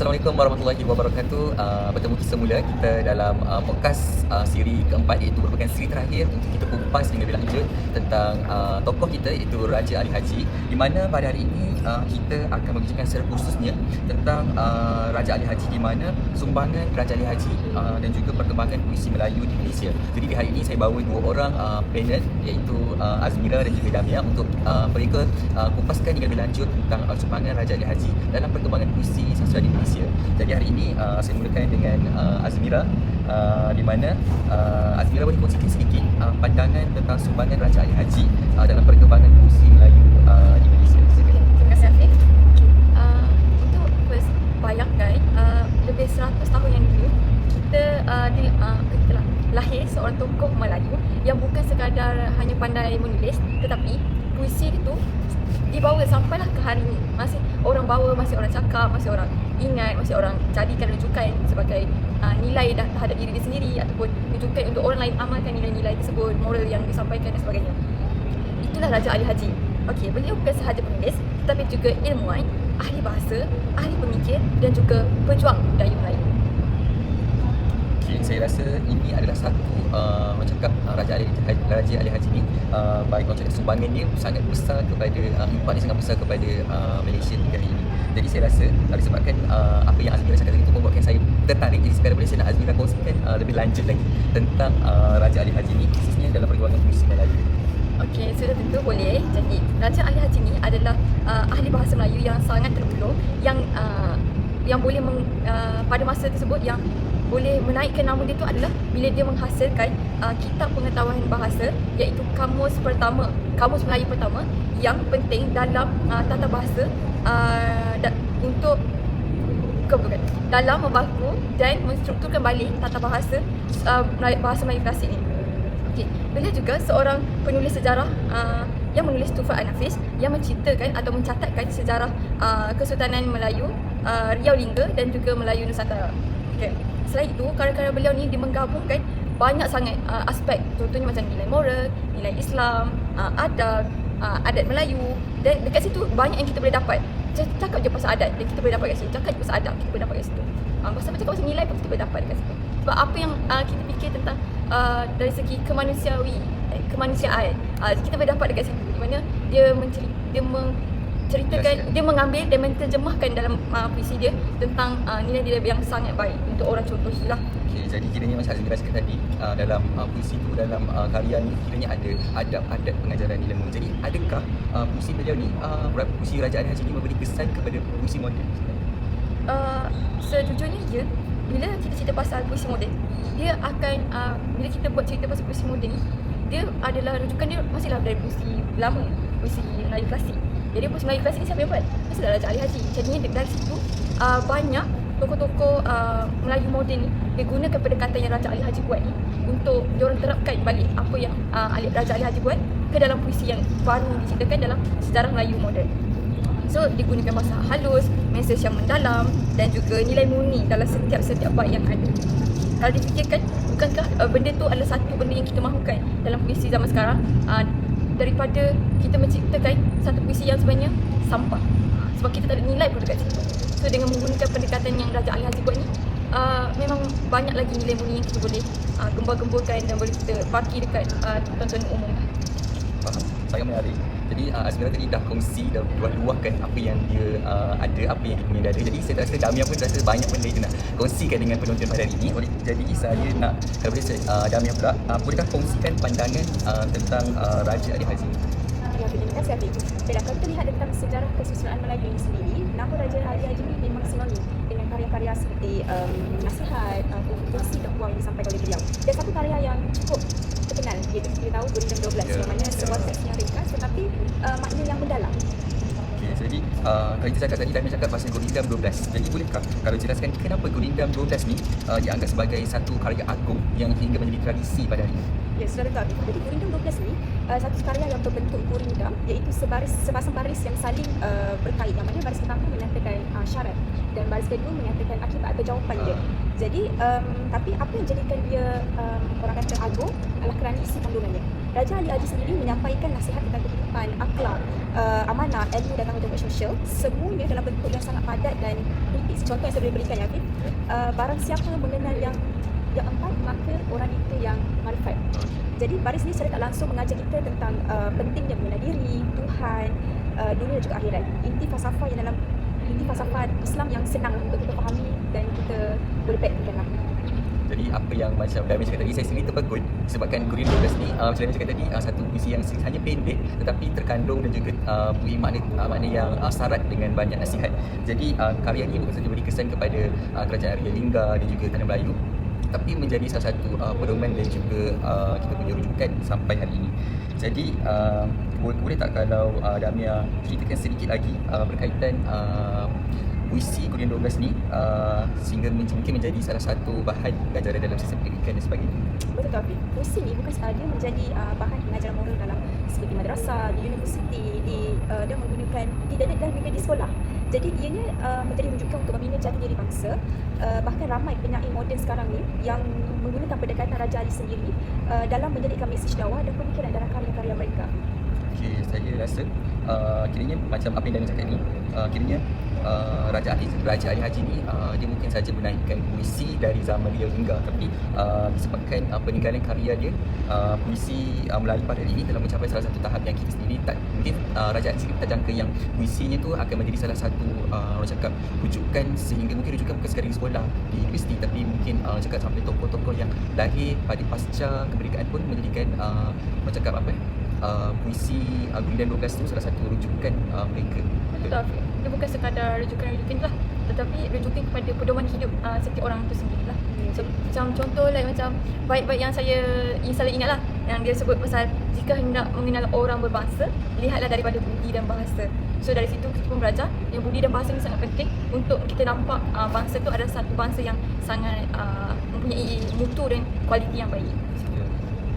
Assalamualaikum warahmatullahi wabarakatuh. Uh, bertemu kita semula kita dalam uh, podcast uh, siri keempat iaitu merupakan siri terakhir untuk kita kupas dengan lebih lanjut tentang uh, tokoh kita iaitu Raja Ali Haji di mana pada hari ini uh, kita akan membicarakan secara khususnya tentang uh, Raja Ali Haji di mana sumbangan Raja Ali Haji uh, dan juga perkembangan puisi Melayu di Malaysia. Jadi di hari ini saya bawa dua orang uh, panel iaitu uh, Azmira dan juga Damia untuk uh, mereka uh, kupaskan lebih lanjut tentang uh, sumbangan Raja Ali Haji dalam perkembangan puisi sastra di Malaysia. Jadi hari ini uh, saya mulakan dengan uh, Azmira uh, di mana uh, Azmira boleh kongsikan sedikit uh, pandangan tentang sumbangan Raja Ali Haji uh, dalam perkembangan puisi Melayu uh, di Malaysia. Silakan. Terima kasih Afiq. Uh, untuk first bayangkan uh, lebih 100 tahun yang dulu kita uh, di, uh, lah, lahir seorang tokoh Melayu yang bukan sekadar hanya pandai menulis tetapi puisi itu dibawa sampailah ke hari ini. Masih orang bawa, masih orang cakap, masih orang ingat, masih orang jadikan rujukan sebagai uh, nilai dah terhadap diri dia sendiri ataupun rujukan untuk orang lain amalkan nilai-nilai tersebut, moral yang disampaikan dan sebagainya. Itulah Raja Ali Haji. Okey, beliau bukan sahaja penulis tetapi juga ilmuwan, ahli bahasa, ahli pemikir dan juga pejuang budaya Melayu. Okay, saya rasa ini adalah satu uh, orang cakap uh, Raja Ali Raja Ali Haji ni uh, baik cakap sumbangan dia sangat besar kepada uh, impak dia sangat besar kepada uh, Malaysia hari ini. Jadi saya rasa uh, disebabkan uh, apa yang Azmira cakap tadi itu membuatkan saya tertarik jadi sekarang boleh saya nak Azmira kongsikan uh, lebih lanjut lagi tentang uh, Raja Ali Haji ni khususnya dalam perkembangan puisi Melayu. Okey, sudah tentu boleh. Jadi, Raja Ali Haji ni adalah uh, ahli bahasa Melayu yang sangat terpuluh yang uh, yang boleh meng, uh, pada masa tersebut yang boleh menaikkan nama dia tu adalah bila dia menghasilkan uh, kitab pengetahuan bahasa iaitu kamus pertama, kamus Melayu pertama yang penting dalam uh, tata bahasa uh, da, untuk bukan, bukan, dalam membaku dan menstrukturkan balik tata bahasa uh, bahasa Melayu klasik ni. Okey, beliau juga seorang penulis sejarah uh, yang menulis Tufah An-Nafis yang menceritakan atau mencatatkan sejarah uh, Kesultanan Melayu uh, Riau Lingga dan juga Melayu Nusantara. Okey. Selain itu, karya-karya beliau ni dia menggabungkan banyak sangat uh, aspek contohnya macam nilai moral, nilai Islam, uh, adab, uh, adat Melayu dan dekat situ banyak yang kita boleh dapat. Cakap je pasal adat dan kita boleh dapat kat situ. Cakap je pasal adab kita boleh dapat kat situ. Uh, pasal cakap pasal nilai pun kita boleh dapat dekat situ. Sebab apa yang uh, kita fikir tentang uh, dari segi kemanusiawi eh, kemanusiaan uh, kita boleh dapat dekat situ di mana dia menceri dia menceritakan Jelaskan. dia mengambil dan menterjemahkan dalam uh, puisi dia tentang uh, nilai-nilai yang sangat baik untuk orang contohilah Okay, jadi kiranya macam Azmira cakap tadi uh, dalam uh, puisi tu dalam uh, karya ni kiranya ada adab-adab pengajaran ilmu. Jadi adakah uh, puisi beliau ni uh, puisi Raja Ali Haji ni memberi kesan kepada puisi moden? uh, sejujurnya ya bila kita cerita pasal puisi moden dia akan uh, bila kita buat cerita pasal puisi moden ni dia adalah rujukan dia masihlah dari puisi lama puisi Melayu klasik jadi puisi Melayu klasik ni siapa yang buat? Masihlah Raja Ali Haji jadinya dari situ uh, banyak tokoh-tokoh uh, Melayu moden ni dia gunakan pendekatan yang Raja Ali Haji buat ni untuk diorang terapkan balik apa yang uh, Raja Ali Haji buat ke dalam puisi yang baru diceritakan dalam sejarah Melayu moden. So digunakan bahasa halus, mesej yang mendalam dan juga nilai murni dalam setiap-setiap bait yang ada. Kalau difikirkan, bukankah uh, benda tu adalah satu benda yang kita mahukan dalam puisi zaman sekarang uh, daripada kita menciptakan satu puisi yang sebenarnya sampah. Sebab kita tak ada nilai pun dekat situ. So dengan menggunakan pendekatan yang Raja Ali Haji buat ni, uh, memang banyak lagi nilai murni yang kita boleh uh, gembar-gemburkan dan boleh kita bagi dekat uh, tontonan umum. Faham? Sangat menarik. Jadi uh, Azmira tadi dah kongsi dah luah-luahkan apa yang dia uh, ada, apa yang dia punya ada. Jadi saya rasa Damia pun rasa banyak benda dia nak kongsikan dengan penonton pada hari ini. Jadi saya nak kalau boleh saya, uh, Damia pula, uh, bolehkah kongsikan pandangan uh, tentang uh, Raja Ali Haji? Ya, terima kasih Afiq. Kalau kita lihat tentang sejarah kesusahan Melayu ini sendiri, nama Raja Ali Haji ini memang sinonim dengan karya-karya seperti um, nasihat, uh, fungsi dakwah yang disampaikan oleh beliau. Dan satu karya yang cukup iaitu kita tahu Gurindam 12, Ya, yang mana ya. sebuah teks yang ringkas tetapi uh, makna yang mendalam. Okay, jadi uh, kalau kita cakap tadi Damia cakap pasal Gurindam 12. Jadi bolehkah kalau jelaskan kenapa Gurindam 12 ni uh, dianggap sebagai satu karya agung yang hingga menjadi tradisi pada hari ini? Ya, sudah betul. Afiq. Jadi Gurindam 12 ni uh, satu karya yang berbentuk gurindam iaitu sebaris sepasang baris yang saling uh, berkait. Yang mana baris pertama menyatakan uh, syarat dan baris kedua menyatakan akibat atau jawapan dia. Jadi um, tapi apa yang jadikan dia um, orang kata agung adalah kerana isi kandungannya. Raja Ali Haji sendiri menyampaikan nasihat tentang kehidupan akhlak uh, amanah, ilmu dan tanggungjawab sosial semuanya dalam bentuk yang sangat padat dan tipis. Contoh yang saya boleh berikan ya, Afif. Uh, barang siapa mengenal yang yang empat maka orang itu yang marifat. Jadi baris ni secara tak langsung mengajar kita tentang uh, pentingnya mengenal diri, Tuhan, uh, dunia dan juga akhirat. Inti falsafah yang dalam inti falsafah Islam yang senang untuk kita fahami dan kita boleh praktikkan lah. Jadi apa yang macam Dami cakap tadi Saya sendiri terpegun Sebabkan Korean 12 ni uh, Macam Dami cakap tadi uh, Satu puisi yang hanya pendek Tetapi terkandung dan juga uh, Punya makna, uh, makna yang uh, syarat dengan banyak nasihat Jadi uh, karya ni bukan saja beri kesan kepada uh, Kerajaan Arya Lingga dan juga Tanah Melayu tapi menjadi salah satu uh, pedoman dan juga uh, kita punya rujukan sampai hari ini. Jadi uh, boleh, boleh tak kalau uh, Damia ceritakan sedikit lagi uh, berkaitan uh, puisi Korean 12 ni uh, sehingga mungkin menjadi salah satu bahan pengajaran dalam sistem pendidikan dan sebagainya. Betul Taufik. Puisi ni bukan sahaja menjadi uh, bahan pengajaran moral dalam seperti madrasah, di universiti, di uh, dan menggunakan tidak ada dalam di sekolah. Jadi ianya uh, menjadi rujukan untuk membina jati diri bangsa. Uh, bahkan ramai penyair moden sekarang ni yang menggunakan pendekatan Raja Ali sendiri uh, dalam menjadikan mesej dakwah dan pemikiran dalam karya-karya mereka. Okay, saya rasa uh, kiranya macam apa yang Daniel cakap ni, uh, kiranya uh, Raja Ali Raja Ali Haji ni uh, dia mungkin saja menaikkan puisi dari zaman dia hingga tapi uh, disebabkan uh, peninggalan karya dia uh, puisi uh, Melayu pada ini telah mencapai salah satu tahap yang kita sendiri tak mungkin uh, Raja Ali sendiri tak jangka yang puisinya tu akan menjadi salah satu uh, orang cakap rujukan sehingga mungkin rujukan bukan sekadar di sekolah di universiti tapi mungkin uh, cakap sampai tokoh-tokoh yang lahir pada pasca kemerdekaan pun menjadikan uh, orang cakap apa uh, puisi uh, Gulidan 12 tu salah satu rujukan uh, mereka. Betul. Dia bukan sekadar rujukan-rujukan lah tetapi rujukan kepada pedoman hidup uh, setiap orang tu sendiri lah. So, macam contoh like macam baik-baik yang saya yang selalu ingat lah yang dia sebut pasal jika hendak mengenal orang berbangsa lihatlah daripada budi dan bahasa. So dari situ kita pun belajar yang budi dan bahasa ni sangat penting untuk kita nampak uh, bangsa tu adalah satu bangsa yang sangat uh, mempunyai mutu dan kualiti yang baik.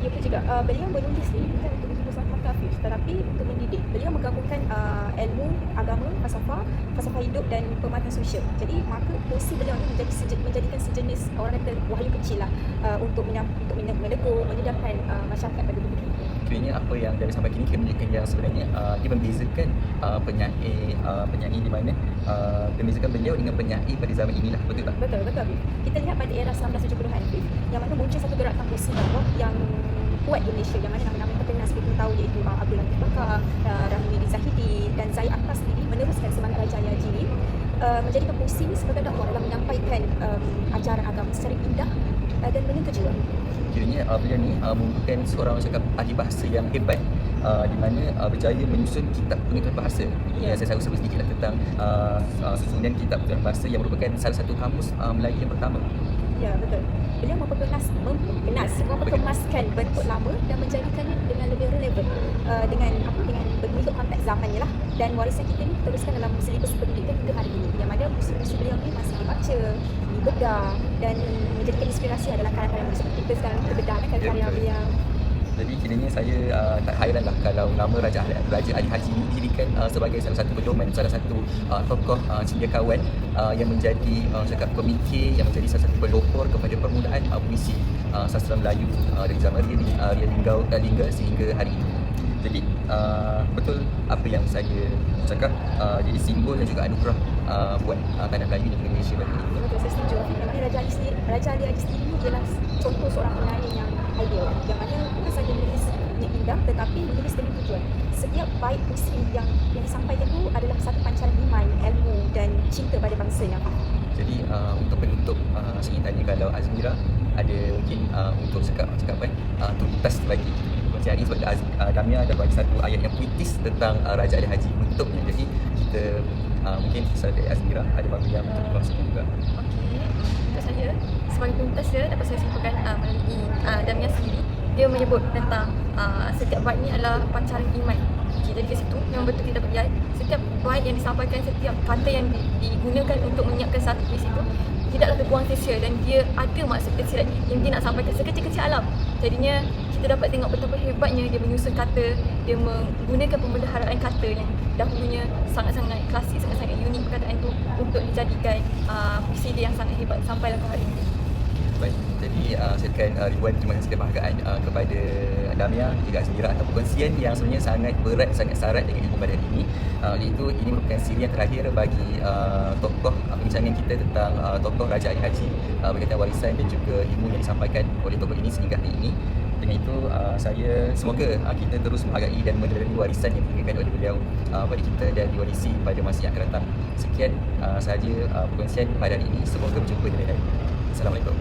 Ia pun juga uh, beliau menulis ni bukan untuk menjadi semata hafiz tetapi untuk mendidik. Beliau menggabungkan uh, ilmu agama, falsafah, falsafah hidup dan pematan sosial. Jadi maka puisi beliau ni menjadi seje, menjadikan sejenis orang kata wahyu kecil lah uh, untuk menyam, untuk menegur, menyedapkan uh, masyarakat pada bumi. Kiranya apa yang dari sampai kini kita menunjukkan yang sebenarnya uh, dia membezakan uh, penyair uh, penyair di mana uh, membezakan beliau dengan penyair pada zaman inilah betul tak? Betul, betul. Kita lihat pada era 1970-an Habib, yang mana muncul satu gerakan puisi dakwah yang kuat di Malaysia yang mana nama-nama terkenal seperti kita tahu iaitu uh, Abdul Latif Bakar, uh, Rahmi bin Zahidi dan Zai Akas sendiri meneruskan semangat Raja Haji ini uh, menjadikan puisi ini sebagai dakwah dalam menyampaikan um, ajaran agama secara indah uh, dan menyentuh jiwa. Kiranya beliau ni uh, merupakan seorang orang cakap ahli bahasa yang hebat uh, di mana uh, berjaya menyusun kitab pengetahuan bahasa. Ya. Yeah. Saya sebut sedikitlah tentang uh, uh, susunan kitab pengetahuan bahasa yang merupakan salah satu kamus uh, Melayu yang pertama. Ya, betul. Beliau memperkenas, memperkenas, memperkemaskan bentuk lama dan menjadikannya dengan lebih relevan uh, dengan apa dengan mengikut konteks zamannya lah. Dan warisan kita ni teruskan dalam silibus pendidikan hingga hari ini. Yang mana puisi-puisi beliau ni masih dibaca, dibedah dan menjadikan inspirasi adalah karya-karya yang seperti kita sekarang kita bedah kan karya-karya Ya, betul. beliau. Jadi kiranya saya uh, tak hairan lah kalau nama Raja Raja Ali Haji ini dijadikan uh, sebagai salah satu pedoman, salah satu uh, tokoh uh, cendekiawan uh, yang menjadi uh, cakap pemikir, yang menjadi salah satu pelopor kepada permulaan uh, puisi uh, sastra Melayu uh, dari zaman Ria, uh, Ria Linggau, uh, Lingga sehingga hari ini. Jadi uh, betul apa yang saya cakap uh, jadi simbol dan juga anugerah uh, buat uh, tanah Melayu dan juga Malaysia ini. Betul, saya setuju. Mana Raja Ali sendiri, Raja Ali Haji sendiri ialah contoh seorang penyanyi yang ideal. Yang mana bukan saja menulis yang indah tetapi menulis dengan tujuan. Setiap baik puisi yang yang disampaikan itu adalah satu pancaran iman, ilmu dan cinta pada bangsanya. Jadi uh, untuk penutup uh, saya ingin tanya kalau Azmira ada mungkin uh, untuk cakap cakap uh, tuntas bagi macam hari sebab uh, Damia ada bagi satu ayat yang puitis tentang uh, Raja Ali Haji penutupnya. Jadi kita uh, mungkin dari Azmira ada bagi yang untuk kongsikan juga. Okey, saya sebagai tuntas dia dapat saya simpulkan uh, melalui uh, Damia sendiri dia menyebut tentang uh, setiap bait ni adalah pancaran iman. Jadi kat situ memang betul kita lihat setiap bait yang disampaikan, setiap kata yang di, digunakan untuk menyiapkan satu puisi itu tidaklah terbuang sia-sia dan dia ada maksud tersirat yang dia nak sampaikan sekecil-kecil alam. Jadinya kita dapat tengok betapa hebatnya dia menyusun kata, dia menggunakan pembendaharaan kata yang dahulunya sangat-sangat klasik, sangat-sangat unik perkataan itu untuk dijadikan uh, puisi dia yang sangat hebat sampailah ke hari ini. Baik, jadi uh, saya ucapkan uh, ribuan terima kasih penghargaan uh, kepada Damia juga Azmira atas perkongsian yang sebenarnya sangat berat, sangat syarat dengan ilmu hari ini. Uh, oleh itu, ini merupakan siri yang terakhir bagi uh, tokoh uh, perbincangan kita tentang uh, tokoh Raja Ali Haji uh, berkaitan warisan dan juga ilmu yang disampaikan oleh tokoh ini sehingga hari ini. Dengan itu, uh, saya semoga uh, kita terus menghargai dan meneladani warisan yang ditinggalkan oleh beliau uh, pada kita dan diwarisi pada masa yang akan datang. Sekian uh, sahaja uh, perkongsian pada hari ini. Semoga berjumpa di lain hari. Assalamualaikum.